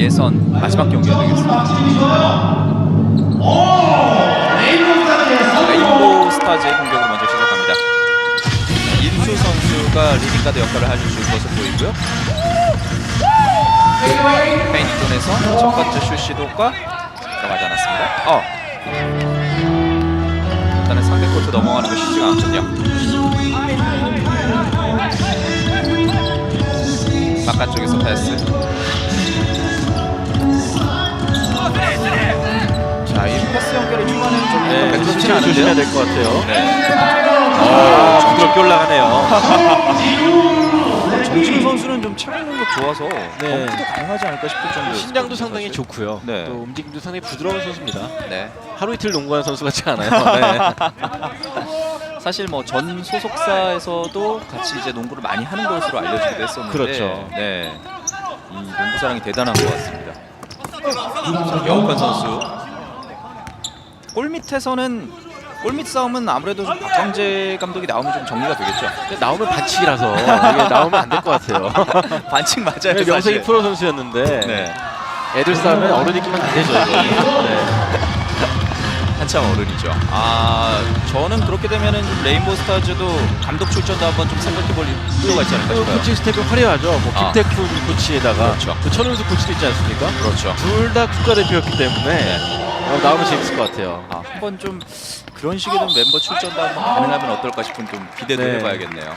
예선 마지막 경기가 되겠습니다. 레인보우 스타즈의 공격으로 먼저 시작합니다. 인수 선수가 리딩가드 역할을 할 것으로 보이고요. 페인존에서 첫 번째 슛 시도가 들어가지 않았습니다. 어. 일단은 상대 코트 넘어가는 거 쉽지가 않군요. 바깥쪽에서 패스. 패스 연결의 중간에는 좀 네, 않은데요. 조심해야 될 것 같아요. 네. 아, 부드럽게 올라가네요. 정진우 선수는 좀 체력 능력 좋아서 네. 덩크도 가능하지 않을까 싶을 정도로 신장도 상당히 좋고요. 네. 또 움직임도 상당히 부드러운 선수입니다. 네. 하루 이틀 농구하는 선수 같지 않아요. 네. 사실 뭐 전 소속사에서도 같이 이제 농구를 많이 하는 것으로 알려지기도 했었는데 그렇죠. 네. 이 농구 사랑이 대단한 것 같습니다. 자, 여우칸 선수. 골 밑에서는 골밑 싸움은 아무래도 좀 박광재 감독이 나오면 좀 정리가 되겠죠. 나오면 반칙이라서 이게 나오면 안 될 것 같아요. 반칙 맞아요. 명색이 사실. 프로 선수였는데 네. 애들 싸움에 어른이 끼면 안 되죠. 이거. 네. 한참 어른이죠. 아 저는 그렇게 되면은 좀 레인보우 스타즈도 감독 출전도 한번 좀 생각해볼 필요가 있지 않을까 또 싶어요. 코칭 스텝이 화려하죠. 뭐 아. 김태훈 코치에다가 그렇죠. 또 천은수 코치도 있지 않습니까? 그렇죠. 둘 다 국가대표였기 때문에 어, 나오면 재밌을 것 같아요. 아, 한번 좀 그런 식의 좀 멤버 출전도 한번 가능하면 어떨까 싶은 좀 기대도 네. 해봐야겠네요.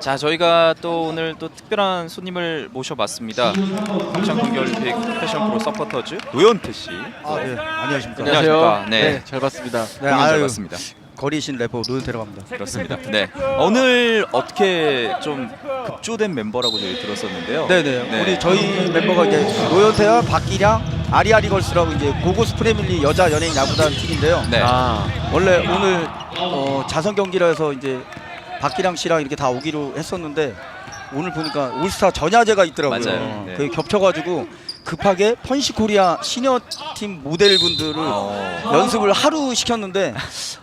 자 저희가 또 오늘 또 특별한 손님을 모셔봤습니다. 동계올림픽 패션 프로 서포터즈 노현태 씨. 아, 네. 안녕하십니까. 안녕하십니까. 네. 잘 봤습니다. 네, 공연 잘 아유, 봤습니다. 거리신 래퍼 노현태라고 합니다. 그렇습니다. 네. 오늘 어떻게 좀 급조된 멤버라고 저희 들었었는데요. 네네. 우리 저희 멤버가 이제 노현태와 박기량, 아리아리 걸스라고 이제 고고스 프레밀리 여자 연예인 야구단 팀인데요. 네. 아, 원래 오늘 어, 자선 경기라 해서 이제 박기량 씨랑 이렇게 다 오기로 했었는데 오늘 보니까 올스타 전야제가 있더라고요. 맞아요. 네. 그게 겹쳐가지고 급하게 펀시코리아 시니어 팀 모델분들을 어. 연습을 하루 시켰는데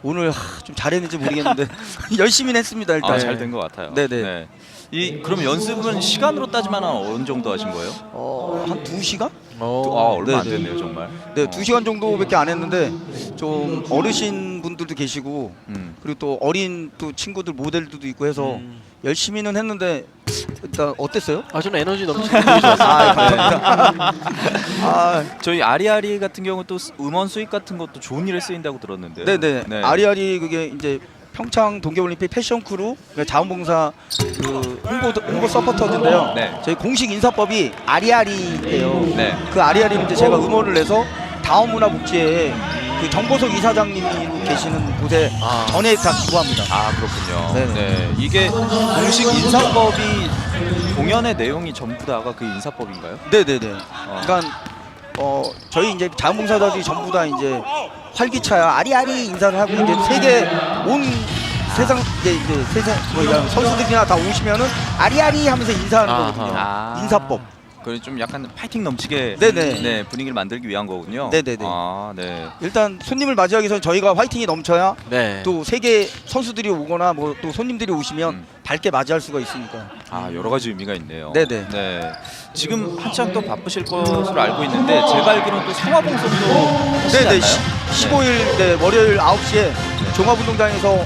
오늘 하, 좀 잘했는지 모르겠는데 열심히 했습니다 일단. 아, 잘 된 것 같아요. 네네. 이 그럼 연습은 시간으로 따지면 한 어느 정도 하신 거예요? 어, 한 2시간? 어, 아 얼마 안. 됐네요 정말. 네, 2시간 정도밖에 안 했는데 좀 어르신 분들도 계시고 음. 그리고 또 어린 또 친구들 모델들도 있고 해서 음. 열심히는 했는데 일단 어땠어요? 아, 저는 에너지 넘치는. 아, 감사합니다. 아, 저희 아리아리 같은 경우 또 스- 음원 수익 같은 것도 좋은 일에 쓰인다고 들었는데. 네네. 아리아리 그게 이제 평창 동계올림픽 패션 크루 그러니까 자원봉사 그 홍보 홍보 서포터즈인데요. 네. 저희 공식 인사법이 아리아리예요. 네. 그 아리아리는 이제 제가 음원을 내서 다음 문화복지에 그 정보석 이사장님이 계시는 곳에 아. 전액 다 기부합니다. 아 그렇군요. 네네. 네. 이게 공식 인사법이 공연의 내용이 전부 다가 그 인사법인가요? 네네네. 어. 그러니까 어 저희 이제 자원봉사자들이 전부 다 이제 활기차야 아리아리 인사를 하고 이제 세계 온 세상 이제 이제 세상 뭐 이런 선수들이나 다 오시면은 아리아리 하면서 인사하는 아하. 거거든요. 아. 인사법. 그좀 약간 파이팅 넘치게 네네. 네, 분위기를 만들기 위한 거군요. 네네네. 아 네. 일단 손님을 맞이하기 위해서 저희가 화이팅이 넘쳐야 네. 또 세계 선수들이 오거나 뭐 또 손님들이 오시면 음. 밝게 맞이할 수가 있으니까. 아 여러 가지 의미가 있네요. 네네. 네. 지금 한창 또 바쁘실 것으로 알고 있는데 제가 알기로는 또 성화봉송도 하시지 네네. 않나요? 시, 15일 네, 월요일 9시에 종합운동장에서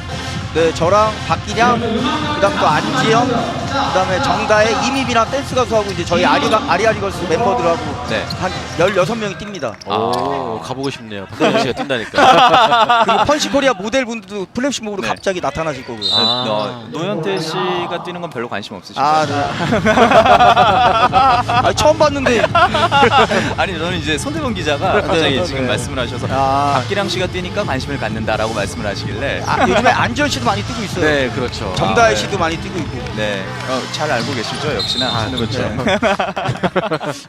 네 저랑 박기량 그다음 또 안지영 그다음에 정다혜 이미비랑 댄스 가수하고 이제 저희 아리가 아리아리걸스 멤버들하고 네. 한 16명이 뜁니다. 오, 가보고 싶네요. 박대현 씨가 뛴다니까. 그리고 펀시 코리아 모델분들도 플래시몹으로 네. 갑자기 나타나실 거고요. 아. 어, 노현태 씨가 뛰는 건 별로 관심 없으신가요? 아, 네. 아, 처음 봤는데. 아니 저는 이제 손대범 기자가 갑자기 네, 지금 네. 말씀을 하셔서 아, 박기량 씨가 뛰니까 관심을 갖는다라고 말씀을 하시길래 아, 요즘에 안지현 씨도 많이 뛰고 있어요. 네, 그렇죠. 정다혜 아, 네. 씨도 많이 뛰고 있고. 네, 어, 잘 알고 계시죠 역시나 아, 그렇죠. 기자.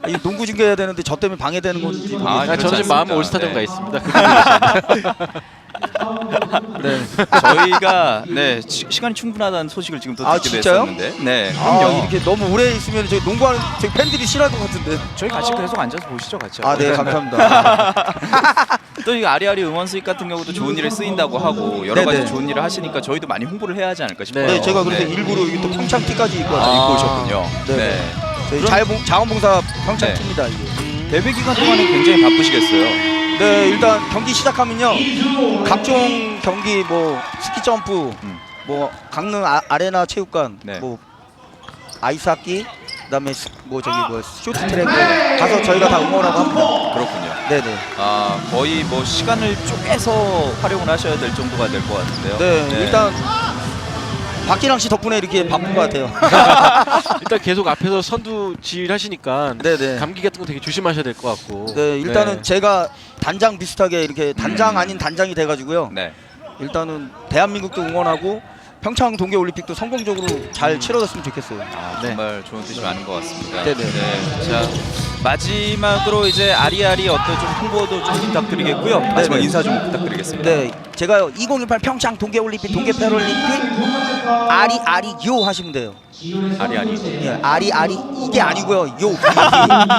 아, 이 농구 중계해야 되는데 저 때문에 방해되는 건지. 아, 아, 저는 마음 않습니다. 올스타전 네. 가 있습니다. 네. 저희가 네 시, 시간이 충분하다는 소식을 지금 또 아, 듣게 진짜요? 됐었는데, 네, 아, 그럼요. 이렇게 너무 오래 있으면 저희 농구하는 저희 팬들이 싫어할 것 같은데. 저희 같이 계속 앉아서 보시죠, 같이. 아, 네, 감사합니다. 또 이 아리아리 응원 수익 같은 경우도 좋은 일에 쓰인다고 하고 여러 가지 네네. 좋은 일을 하시니까 저희도 많이 홍보를 해야 하지 않을까 싶어요. 네, 제가 그래서 네. 일부러 여기 또 평창 티까지 입고 아, 왔어요. 입고 오셨군요. 네. 네. 저희 자원봉, 자원봉사 평창 네. 이게. 데뷔 기간 동안에 굉장히 바쁘시겠어요. 네 일단 경기 시작하면요 각종 경기 뭐 스키 점프 음. 뭐 강릉 아, 아레나 체육관 네. 뭐 아이스 하키 그다음에 스- 뭐 저기 뭐 쇼트 트랙 가서 저희가 다 응원하고 합니다. 그렇군요. 네네. 아 거의 뭐 시간을 쪼개서 활용을 하셔야 될 정도가 될 것 같은데요. 네, 일단 박기랑 씨 덕분에 이렇게 바쁜 것 같아요. 일단 계속 앞에서 선두 지휘하시니까 네네. 감기 같은 거 되게 조심하셔야 될 것 같고. 네 일단은 네. 제가 단장 비슷하게 이렇게 단장 아닌 단장이 돼가지고요. 네. 일단은 대한민국도 응원하고 평창 동계올림픽도 성공적으로 잘 치러졌으면 좋겠어요. 아, 네. 정말 좋은 뜻이 많은 것 같습니다. 네네. 네. 자 마지막으로 이제 아리아리 어떤 좀 홍보도 좀 부탁드리겠고요. 마지막 네네. 인사 좀 부탁드리겠습니다. 네, 제가 2018 평창 동계올림픽 동계패럴림픽 아리 아리 요 하시면 돼요. 아리 아리. 예, 아리 아리 이게 아니고요. 요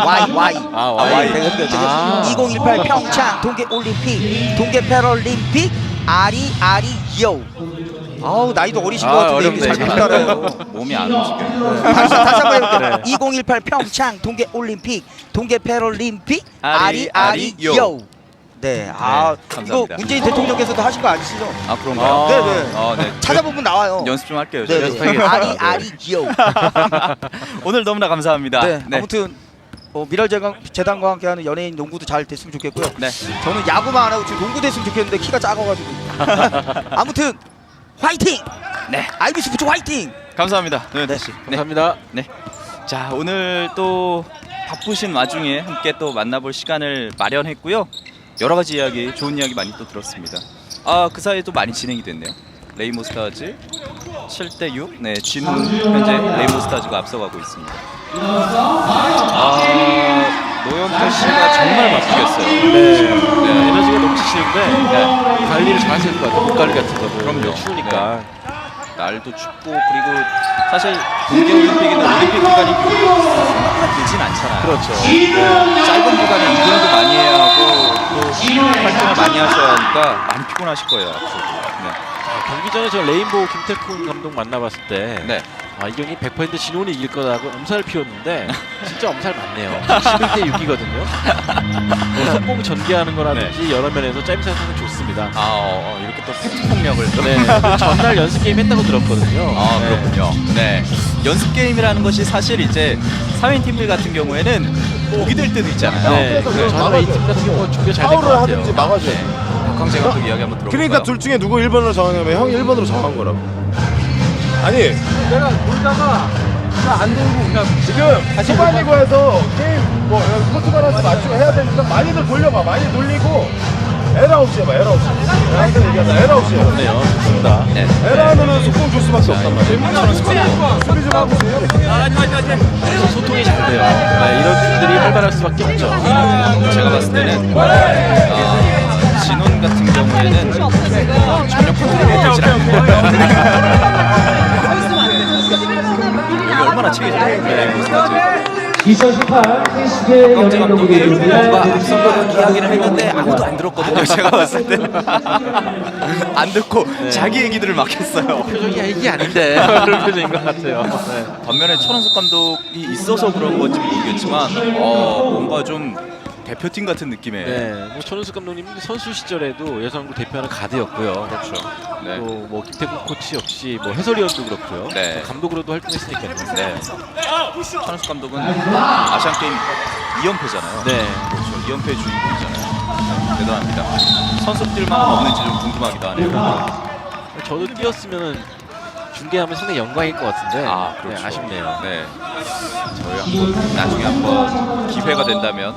Y Y. 아, Y. 네, 제가 제가 아. 2018 평창 동계 올림픽 동계 패럴림픽 아리 아리 요. 아우 나이도 어리신 것 아, 같은데 이게 어렵네. 잘 못 따라요. 몸이 안 움직여요. 다시 다시 한번 해볼게요. 네. 2018 평창 동계 올림픽 동계 패럴림픽 아리, 아리 아리 아리, 요. 요. 네, 아 이거 감사합니다. 문재인 대통령께서도 하신 거 아니시죠? 아 그런가요? 아. 네네. 어, 네. 찾아보면 나와요. 연습 좀 할게요. 네. 네. 아리 아리 요. 오늘 너무나 감사합니다. 네, 아무튼 어, 미랄 재단 재단과 함께하는 연예인 농구도 잘 됐으면 좋겠고요. 네. 저는 야구만 안 하고 지금 농구 됐으면 좋겠는데 키가 작아가지고. 아무튼 화이팅! 네. 아이비 스포츠 화이팅! 감사합니다. 네, 네. 씨. 네. 감사합니다. 자 오늘 또 바쁘신 와중에 함께 또 만나볼 시간을 마련했고요. 여러 가지 이야기, 좋은 이야기 많이 또 들었습니다. 아 그 사이에 또 많이 진행이 됐네요. 레이모 스타즈 7대 6. 네, 진우 현재 레이모 스타즈가 앞서가고 있습니다. 아 노영태 씨가 정말 바쁘겠어요. 네. 네. 에너지가 넘치시는데 네. 관리를 잘 하실 것 같아요. 옷 관리 같은 거도. 그럼요. 추우니까. 날도 춥고 그리고 사실 동계올림픽이나 올림픽 기간이 생각보다 길진 않잖아요. 그렇죠. 짧은 기간에 이동도 많이 해야 하고 또 활동을 많이 하셔야 하니까 많이 피곤하실 거예요. 앞으로. 아, 경기 전에 제가 레인보우 김태훈 감독 만나봤을 때 네. 네. 아, 이 경기 100% 진원이 이길 거라고 엄살을 피웠는데 진짜 엄살 많네요. 11대 6이거든요. 뭐 성공 전개하는 거라든지 여러 면에서 짜임새 상당히 좋습니다. 아 어, 어, 이렇게 또 팩트 폭력을 또. 네, 그 전날 연습 게임 했다고 들었거든요. 아 네. 그렇군요. 네. 연습 게임이라는 것이 사실 이제 사회인 팀들 같은 경우에는 보기 될 때도 있잖아요. 네, 그 저는 이팀 같은 경우 준비 잘된 것 파울을 같아요. 하든지 막아줘야 돼. 네. 박광재 감독 이야기 한번 들어볼까요? 그러니까 둘 중에 누구 1번으로 정하냐면 형이 1번으로 정한 거라고. 아니 내가 돌다가 안 돌고 그냥 지금 초반이고에서 게임 뭐 코트 바란스 맞추고 해야 되니까 많이들 돌려봐 많이 돌리고 에라 없이 해봐 에라 없이 항상 얘기하자 에라 없이 해 네요, 좋습니다. 네. 에라 하면은 속공 줄 수밖에 없단 말이야 소리 좀 하고 그래서 소통이 잘 돼요. 네, 이런 팀들이 활발할 수밖에 없죠. 제가 봤을 때는 어, 경우에는 어, 전혀 컨트롤이 되질 않고 여기 얼마나 레이모 스타즈 2018 세계 박광재 연예인 감독이 뭔가 앞서가는 이야기를 했는데 아무도 안 들었거든요 제가 봤을 때는 안 듣고 자기 얘기들을 막 했어요 표정이 이게 아닌데 그런 표정인 것 같아요. 네. 반면에 천원석 감독이 있어서 그런 건지 모르겠지만 어, 뭔가 좀 대표팀 같은 느낌의 네, 뭐 천은숙 감독님 선수 시절에도 여성부 대표하는 가드였고요. 그렇죠 네. 또 뭐 김태국 코치 역시 뭐 해설위원도 그렇고요. 네. 또 감독으로도 활동했으니까요. 네. 천원석 감독은 아시안 게임 2연패잖아요. 네. 그렇죠. 2연패 주인공이잖아요. 대단합니다. 선수들만 없는지 좀 궁금하기도 하네요. 저도 뛰었으면 중계하면 상당히 영광일 것 같은데 아, 그렇죠. 네, 아쉽네요. 네. 저희 한번 나중에 한번 기회가 된다면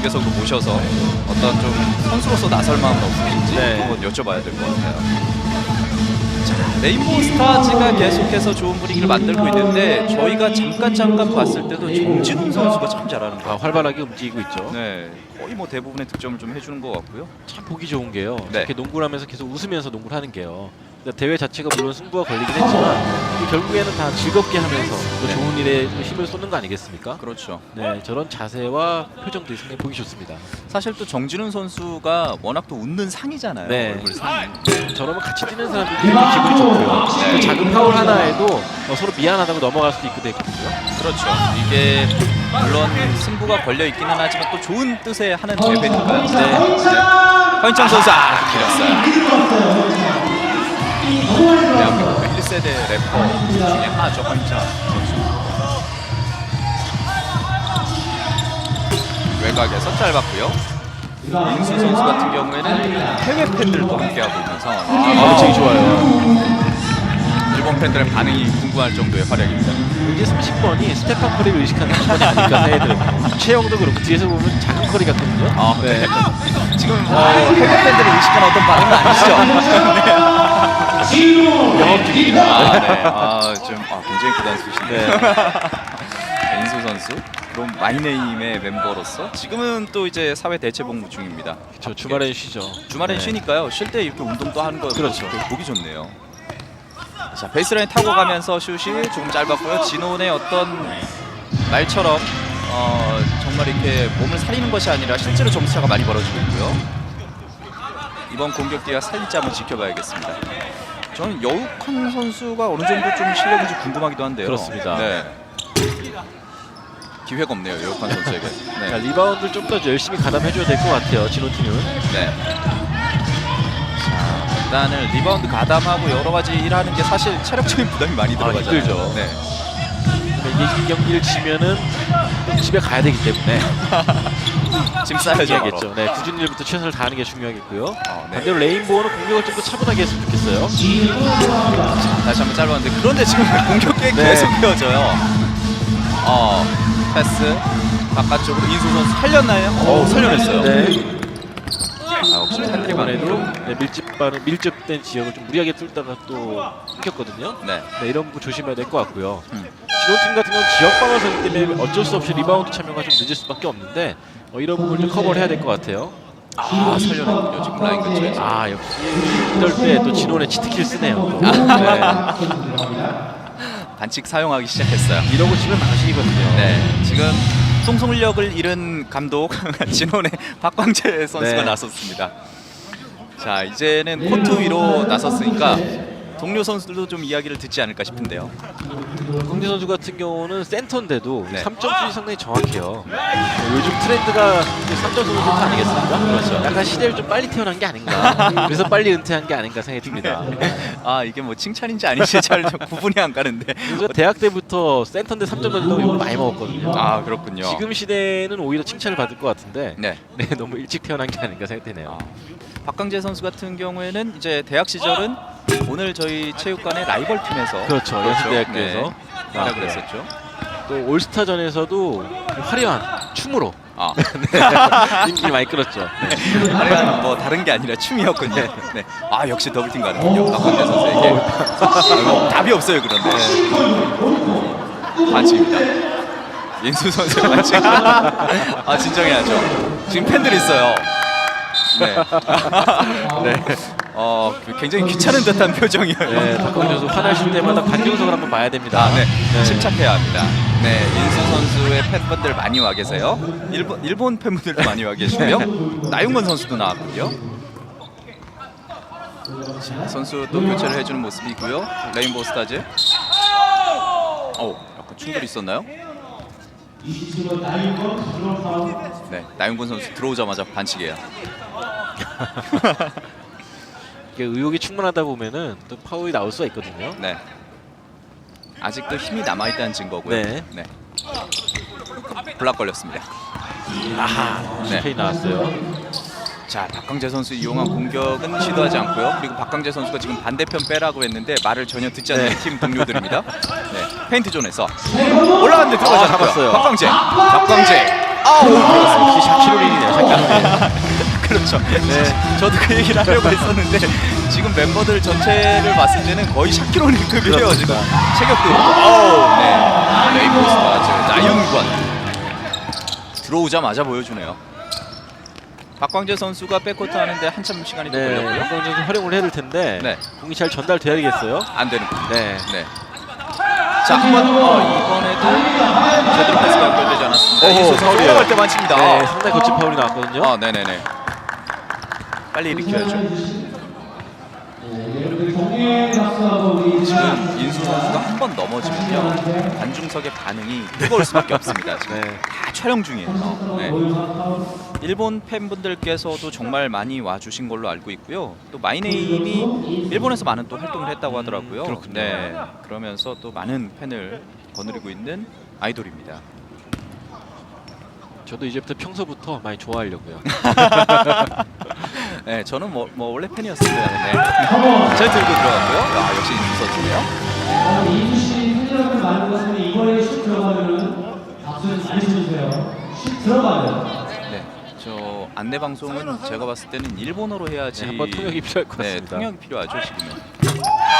중계석으로 모셔서 어떤 좀 선수로서 나설 마음은 없으신지 네. 한번 여쭤봐야 될 것 같아요. 자, 레인보우 스타즈가 계속해서 좋은 분위기를 만들고 있는데 저희가 잠깐 잠깐 봤을 때도 정진웅 선수가 참 잘하는 것 아. 활발하게 움직이고 있죠. 네, 거의 뭐 대부분의 득점을 좀 해주는 것 같고요. 참 보기 좋은 게요. 네. 이렇게 농구를 하면서 계속 웃으면서 농구를 하는 게요. 그러니까 대회 자체가 물론 승부가 걸리긴 했지만 이 결국에는 다 즐겁게 하면서 또 네. 좋은 일에 좀 힘을 쏟는 거 아니겠습니까? 그렇죠. 네, 저런 자세와 표정도 상당히 보기 좋습니다. 사실 또 정진훈 선수가 워낙 또 웃는 상이잖아요. 네. 얼굴 상이. 저러면 같이 뛰는 사람들이 기분이 좋고요. 또 작은 파울 하나에도 어, 서로 미안하다고 넘어갈 수도 있고 되거든요. 그렇죠. 이게 물론 승부가 걸려 있기는 하지만 또 좋은 뜻에 하는 대회니까요. 네. 허인정 선수 아 길었어요. 대한민국 1세대 래퍼 중에 하나죠 허인정 선수. 외곽에서 짧았고요. 인수 선수 같은 경우에는 해외 팬들도 함께하고 있는 상황이에요. 아, 되게 좋아요. 일본 팬들의 반응이 궁금할 정도의 활약입니다. 이제 30번이 스테판 커리를 의식하는 30번이 아닐까 새해들. 최영도 그렇고 뒤에서 보면 작은 커리 같거든요. 아, 네. 지금 어, 해외 팬들을 의식한 어떤 반응은 아니시죠? 네. 아, 네. 아, 좀 아, 굉장히 구단 수신데. 네. 인수 선수 그럼 마이네임의 멤버로서 지금은 또 이제 사회 대체 복무 중입니다. 저 주말엔 쉬죠. 주말엔 네. 쉬니까요. 쉴 때 이렇게 운동도 하는 거 그렇죠. 보기 좋네요. 자 베이스라인 타고 가면서 슛이 조금 짧았고요. 진원의 어떤 말처럼 어, 정말 이렇게 몸을 살리는 것이 아니라 실제로 점수차가 많이 벌어지고 있고요. 이번 공격 뒤와 살릴지 한번 지켜봐야겠습니다. 저는 여욱한 선수가 어느 정도 좀 실력인지 궁금하기도 한데요. 그렇습니다. 네. 기회가 없네요, 여욱한 선수에게. 자, 네. 리바운드를 좀 더 열심히 가담해줘야 될 것 같아요. 진호팀은. 네. 자, 일단은 리바운드 가담하고 여러 가지 일하는 게 사실 체력적인 부담이 많이 들어가잖아요. 힘들죠. 네. 이게 이 경기를 지면은 또 집에 가야 되기 때문에 짐. 바로. 중요하겠죠. 네, 굳은 일부터 최선을 다하는 게 중요하겠고요. 어, 네. 반대로 레인보우는 공격을 좀 더 차분하게 했으면 좋겠어요. 다시 한번 짧았는데 그런데 지금 공격이 네. 계속 이어져요. 어, 패스 바깥쪽으로 인수 선수 살렸나요? 어, 살려냈어요. 네. 이번에도 많네요. 네, 밀집반을 밀접된 지역을 좀 무리하게 뚫다가 또 끊겼거든요. 네. 네, 이런 부분 조심해야 될 것 같고요. 음. 진호팀 같은 경우는 지역 방어서기 때문에 어쩔 수 없이 리바운드 참여가 좀 늦을 수밖에 없는데 어, 이런 부분을 좀 커버를 해야 될 것 같아요. 아, 살려냈군요. 지금 라인 근처에서. 아 역시 이럴 때 또 진원의 치트키를 쓰네요. 또. 아. 네. 반칙 사용하기 시작했어요. 이러고 치면 망신이거든요. 네, 지금 통솔력을 잃은 감독 진원의 박광재 선수가 네. 나섰습니다. 자, 이제는 코트 위로 나섰으니까 동료 선수들도 좀 이야기를 듣지 않을까 싶은데요. 강재 선수 같은 경우는 센터인데도 네. 3점 슛이 상당히 정확해요. 어, 요즘 트렌드가 3점 쏘는 선수 아니겠습니까? 그렇죠. 약간 시대를 좀 빨리 태어난 게 아닌가. 그래서 빨리 은퇴한 게 아닌가 생각이 듭니다. 아, 이게 뭐 칭찬인지 아닌지 잘좀 구분이 안 가는데. 대학 때부터 센터인데 3점 던진다고 많이 먹었거든요. 아, 그렇군요. 지금 시대는 오히려 칭찬을 받을 것 같은데 네. 네, 너무 일찍 태어난 게 아닌가 생각되네요. 아, 박광재 선수 같은 경우에는 이제 대학 시절은 오늘 저희 체육관의 라이벌 팀에서 그렇죠. 연세대학교에서 네, 활약을 했었죠. 또 올스타전에서도 화려한 춤으로 아, 인기 많이 끌었죠. 네. 화려한 뭐 다른 게 아니라 춤이었군요. 네. 아 역시 더블팀 가는군요. 박광재 선수에게 어, 답이 없어요 그런데 반칙입니다. 인수 선수 반칙. 아 진정해야죠. 지금 팬들 있어요. 네. 네. 어 그 굉장히 귀찮은 듯한 표정이에요. 네, 박광재 선수 화나실 때마다 관중석을 한번 봐야 됩니다. 아, 네. 침착해야 합니다. 네, 인수 선수의 팬분들 많이 와 계세요. 일본 일본 팬분들도 많이 와 계시고요. 나윤건 선수도 나왔고요. 자, 선수 또 교체를 해주는 모습이고요. 레인보우 스타즈. 어, 약간 충돌이 있었나요? 네, 나윤건 선수 들어오자마자 반칙이에요. 이게 의욕이 충만하다 보면은 또 파울이 나올 수가 있거든요. 네. 아직도 힘이 남아 있다는 증거고요. 네. 네. 블락 걸렸습니다. 아하, 네. 스페인 나왔어요. 자 박광재 선수 이용한 공격은 시도하지 않고요. 그리고 박광재 선수가 지금 반대편 빼라고 했는데 말을 전혀 듣지 않는 네. 팀 동료들입니다. 네, 페인트 존에서 올라갔는데 들어가지 아, 않았고요. 잡았어요. 박광재, 박광재. 아우, 역시 샤키로린이네요. 샤키로린. 그렇죠. 네, 저도 그 얘기를 하려고 했었는데 지금 멤버들 전체를 봤을 때는 거의 샤키로니급이에요 지금 체격도. 아우, 네, 레이보 스타즈 나윤권 들어오자마자 보여주네요. 박광재 선수가 백코트 하는데 한참 시간이 좀 네, 걸렸고요. 박광재 선수 활용을 해야 될 텐데 네. 공이 잘 전달돼야겠어요. 안 되는군요. 네. 네. 자, 한번 어, 이번에도 제대로 패스가 연결되지 않았습니다. 선수 파울이에요. 올라갈 때 만 칩니다. 네, 상당히 거친 파울이 나왔거든요. 아, 네, 네, 네. 빨리 일으켜야죠. 박수하고 우리 지금 인수 선수가 한 번 넘어지면요 관중석의 반응이 뜨거울 수밖에 없습니다. 지금 네. 다 촬영 중이에요. 네. 일본 팬분들께서도 정말 많이 와주신 걸로 알고 있고요. 또 마이네임이 일본에서 많은 또 활동을 했다고 하더라고요. 그렇군요. 네. 그러면서 또 많은 팬을 거느리고 있는 아이돌입니다. 저도 이제부터 평소부터 많이 좋아하려고요. 네, 저는 뭐, 뭐 원래 팬이었습니다. 네. 잘 들고 들어갔고요. 아, 역시 선수네요. 이수 씨 팬여러분 많은 것 같은데 이번에 슛 들어가면은 박수 많이 쳐주세요. 슛 들어가면. 네, 저 안내 방송은 제가 봤을 때는 일본어로 해야지. 네, 한번 통역이 필요할 것 네, 같습니다. 통역이 필요하죠 지금은.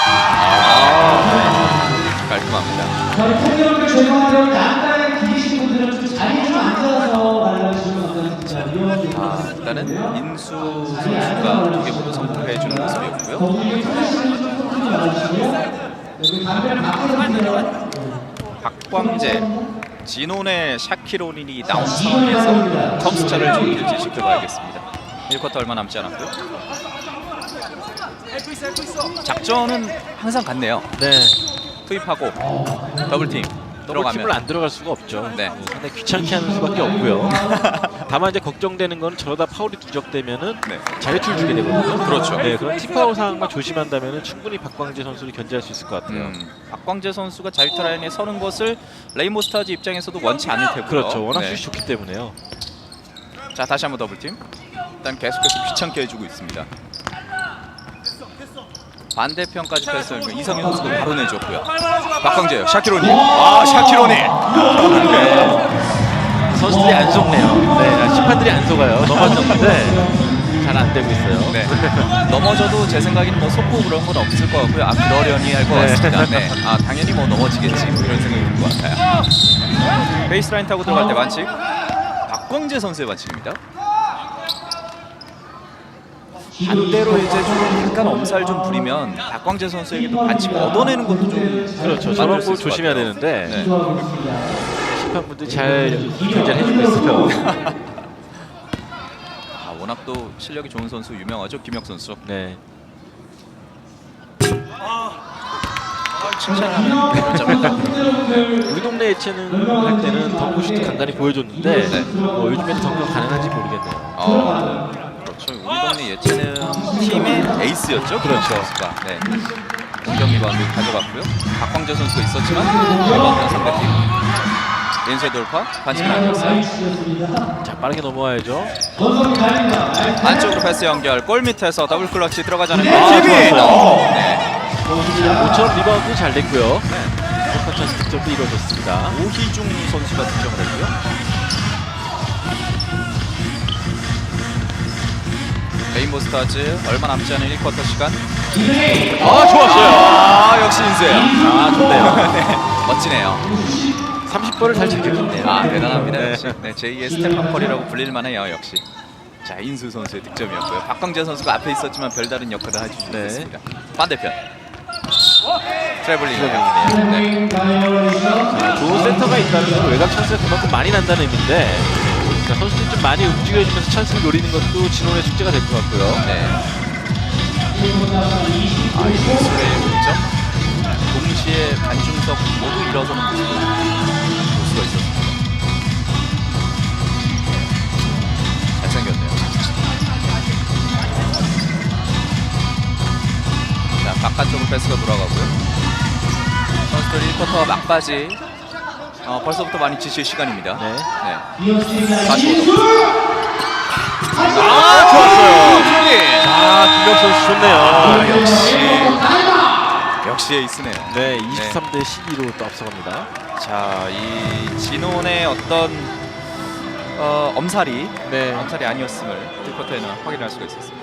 아, 네. 깔끔합니다. 저희 팬여러분 죄송한데요. 난간에 기계신 분들은 좀 자리 좀 앉아서 일단은 인수 선수가 두 개 모두 성공을 해주는 모습이었고요. 좀. 박광재, 진온의 샤키로닌이 나온 상황에서 점수차를 좁힐지 지켜봐야겠습니다. 1쿼터 얼마 남지 않았고요. 작전은 항상 같네요. 네. 투입하고 더블팀 더블팀을 안 들어갈 수가 없죠. 네. 상당히 귀찮게 하는 수밖에 없고요. 다만 이제 걱정되는 건 저러다 파울이 누적되면은 네. 자유투를 주게 되거든요. 그렇죠. 네, 그런 티파울 상황만 조심한다면은 충분히 박광재 선수를 견제할 수 있을 것 같아요. 음, 박광재 선수가 자유투 라인에 서는 것을 레인보 스타즈 입장에서도 원치 않을 테고요. 그렇죠. 워낙 네. 슛이 좋기 때문에요. 자 다시 한번 더블팀. 일단 계속해서 귀찮게 해주고 있습니다. 반대편까지 패스를 이성현 선수도 바로 내줬고요. 박광재요. 샤키로니. 아 샤키로니. 선수들이 안 속네요. 네, 심판들이 안 속아요. 넘어졌는데 잘 안 되고 있어요. 네. 넘어져도 제 생각에는 뭐 속고 그런 건 없을 것 같고요. 아 그러려니 할것 네. 같습니다. 네. 아 당연히 뭐 넘어지겠지 뭐 이런 생각이 들 것 같아요. 베이스라인 타고 들어갈 때 반칙. 박광재 선수의 반칙입니다. 반대로 이제 좀 약간 엄살 좀 부리면 박광재 선수에게도 반칙 얻어내는 것도 좀 그렇죠. 저런 수볼 조심해야. 되는데 네. 심판분들이 잘 견제를 해주고 있어요. 아 워낙 또 실력이 좋은 선수 유명하죠 김혁 선수. 네. 칭찬하면 그렇죠. 우리 동네 예체능 할 때는 덩크슛도 간단히 보여줬는데 네. 뭐 요즘에는 덩크가 가능한지 모르겠네요. 어. 우리 동네 예체능 팀의 에이스였죠. 그렇죠. 선수가. 네. 공격 리바운드 가져갔고요. 박광재 선수가 있었지만 리바운드는 상대팀. 왼세 돌파 반칙은 아니었어요. 자 빠르게 넘어와야죠. 안쪽으로 패스 연결. 골 밑에서 더블 클러치 들어가자는 아, 팀이. 좋았어요. 네. 모처럼 리바운드 잘 됐고요. 첫 찬스 득점도 이루어졌습니다. 오희중 선수가 득점을 했고요. 레인보 스타즈 얼마 남지 않은 1쿼터 시간. 아 좋았어요. 아 역시 인수예요. 아 좋네요. 네, 멋지네요. 30번을 잘 지켜줬네요. 아 대단합니다 네. 역시 네, 제2의 스테판 커리라고 불릴 만해요 역시 자 인수 선수의 득점이었고요 박광재 선수가 앞에 있었지만 별다른 역할을 해주지 네. 못했습니다 반대편 트래블링이네요 네. 자, 좋은 센터가 있다는 건 외곽 찬스가 그만큼 많이 난다는 의미인데 자, 선수들이 좀 많이 움직여주면서 찬스를 노리는 것도 진원의 숙제가 될 것 같고요. 네. 아 인수의 득점 동시에 관중석 모두 일어서는 모습을 볼 수가 있었습니다 잘생겼네요 자 바깥쪽으로 패스가 돌아가고요 선수들 1쿼터 막바지 어, 벌써부터 많이 지칠 시간입니다 네. 네. 45도 아 좋았어요. 아 김경 선수 좋네요. 아, 역시 역시 에이스네요 네 23 대 12로 또 앞서갑니다. 자, 이 진온의 어떤 어, 엄살이 네. 엄살이 아니었음을 1쿼터에는 확인할 수가 있었습니다.